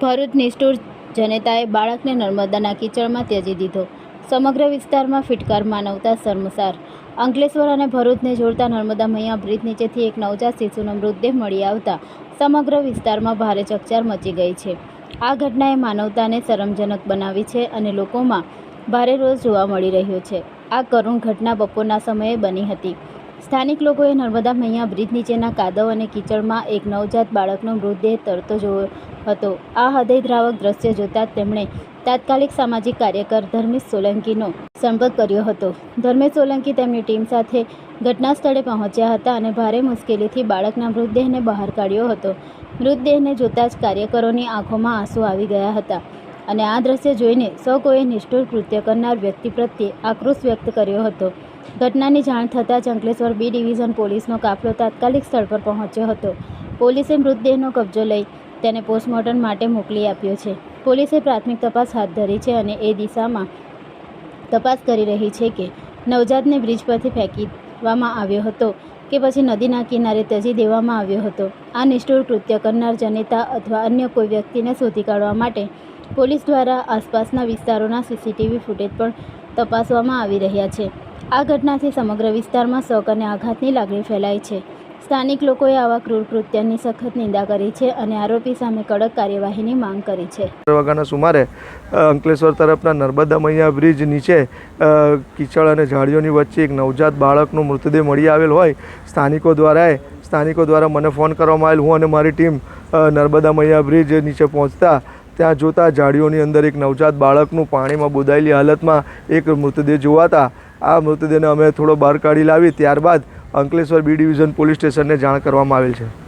ભરૂચ નિષ્ઠુર જનતાએ બાળકને નર્મદાના કીચડમાં ત્યજી દીધો. સમગ્ર વિસ્તારમાં ફિટકાર માનવતા શર્મસાર. અંકલેશ્વર અને ભરૂચને જોડતા નર્મદા મૈયા બ્રિજ નીચેથી એક નવજાત શિશુનો મૃતદેહ મળી આવતા સમગ્ર વિસ્તારમાં ભારે ચકચાર મચી ગઈ છે. આ ઘટનાએ માનવતાને શરમજનક બનાવી છે અને લોકોમાં ભારે રોષ જોવા મળી રહ્યો છે. આ કરુણ ઘટના બપોરના સમયે બની હતી. સ્થાનિક લોકોએ નર્મદા મૈયા બ્રિજ નીચેના કાદવ અને કીચડમાં એક નવજાત બાળકનો મૃતદેહ તરતો જોયો હતો. આ હૃદયદ્રાવક દ્રશ્ય જોતા તેમણે તાત્કાલિક સામાજિક કાર્યકર ધર્મેશ સોલંકીનો સંપર્ક કર્યો હતો. ધર્મેશ સોલંકી તેમની ટીમ સાથે ઘટના સ્થળે પહોંચ્યા હતા અને ભારે મુશ્કેલીથી બાળકના મૃતદેહને બહાર કાઢ્યો હતો. મૃતદેહને જોતાં જ કાર્યકરોની આંખોમાં આંસુ આવી ગયા હતા અને આ દ્રશ્ય જોઈને સૌ કોઈએ નિષ્ઠુર કૃત્ય કરનાર વ્યક્તિ પ્રત્યે આક્રોશ વ્યક્ત કર્યો હતો. ઘટનાની જાણ થતાં જ અંકલેશ્વર બી ડિવિઝન પોલીસનો કાફલો તાત્કાલિક સ્થળ પર પહોંચ્યો હતો. પોલીસે મૃતદેહનો કબજો લઈ તેને પોસ્ટમોર્ટમ માટે મોકલી આપ્યો છે. પોલીસે પ્રાથમિક તપાસ હાથ ધરી છે અને એ દિશામાં તપાસ કરી રહી છે કે નવજાતને બ્રિજ પરથી ફેંકીવામાં આવ્યો હતો કે પછી નદીના કિનારે તજી દેવામાં આવ્યો હતો. આ નિષ્ઠુર કૃત્ય કરનાર જનેતા અથવા અન્ય કોઈ વ્યક્તિને શોધી કાઢવા માટે પોલીસ દ્વારા આસપાસના વિસ્તારોના સીસીટીવી ફૂટેજ પણ તપાસવામાં આવી રહ્યા છે. આ ઘટનાથી સમગ્ર વિસ્તારમાં શોક અને આઘાતની લાગણી ફેલાઈ છે. સ્થાનિક લોકોએ આવા ક્રૂર કૃત્યની સખત નિંદા કરી છે અને આરોપી સામે કડક કાર્યવાહીની માંગ કરી છે. વાગ્યાના સુમારે અંકલેશ્વર તરફના નર્મદા મૈયા બ્રિજ નીચે કીચડ અને ઝાડીઓની વચ્ચે એક નવજાત બાળકનો મૃતદેહ મળી આવેલ હોય. સ્થાનિકો દ્વારા સ્થાનિકો દ્વારા મને ફોન કરવામાં આવેલ, હું અને મારી ટીમ નર્મદા મૈયા બ્રિજ નીચે પહોંચતા, ત્યાં જોતા ઝાડીઓની અંદર એક નવજાત બાળકનું પાણીમાં બોદાયેલી હાલતમાં એક મૃતદેહ જોવાતા. આ મૃતદેહને અમે થોડો બહાર કાઢી લાવી, ત્યારબાદ અંકલેશ્વર બી ડિવિઝન પોલીસ સ્ટેશનને જાણ કરવામાં આવેલ છે.